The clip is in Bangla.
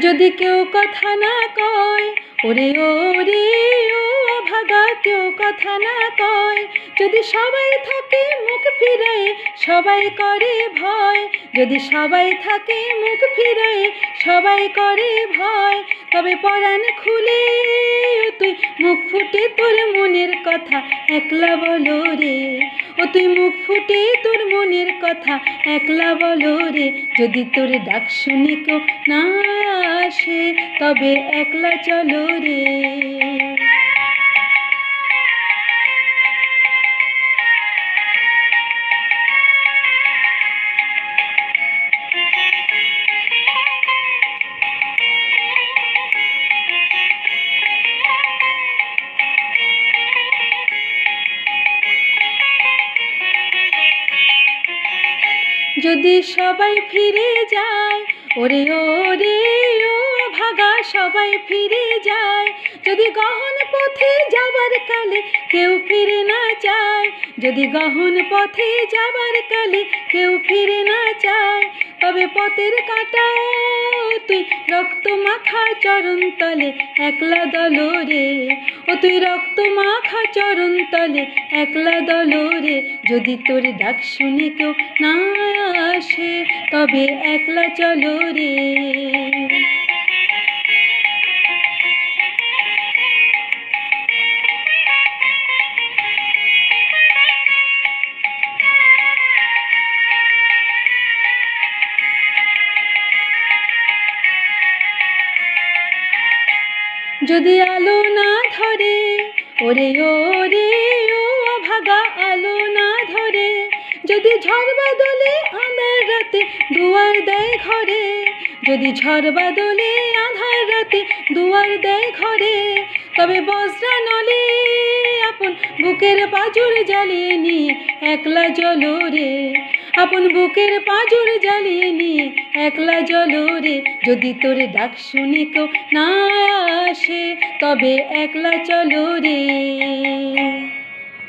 যদি কেউ কথা না কয়, ওরে ওরে, ও ভাগা, কেউ কথা না কয়। যদি সবাই থাকে মুখ ফিরে, সবাই করে ভয়। যদি সবাই থাকে মুখ ফিরে, সবাই করে ভয়। তবে পরাণ খুলে তুই মুখ ফুটে তোর মনের কথা, একলা বলো রে। ও তুই মুখ ফুটে তোর মনের কথা, একলা বলো রে। যদি তোর ডাক শুনে কেউ না আসে, তবে একলা চলো রে। যদি সবাই ফিরে যায়, ওরে ও রে ও ভাগা, সবাই ফিরে যায়। যদি গহন পথে যাবার কালে কেউ ফিরে না চায় যদি গহন পথে যাবার কালে কেউ ফিরে না চায় তবে পথের কাটা, তুই রক্ত মাখা চরণ তলে একলা দল রে ও তুই রক্ত মাখা চরণ তলে একলা দল রে যদি তোর ডাক শুনে কেউ না আসে, তবে একলা চলো রে যদি আলো না ধরে, ওরে ওরে, ও ভাগা আলো না ধরে, যদি ঝড় বাদলে আঁধার রাতে দুয়ার দেয় ঘরে, যদি ঝড় বাদলে আঁধার রাতে দুয়ার দেয় ঘরে, তবে বজ্রা নলে আপন বুকের পাজর জ্বালিয়ে নিয়ে একলা জলো রে। আপন বুকের পাজর জ্বালিয়ে নিয়ে একলা জলরে যদি তোর ডাক শুনে কেউ না আসে, তবে একলা চলো রে।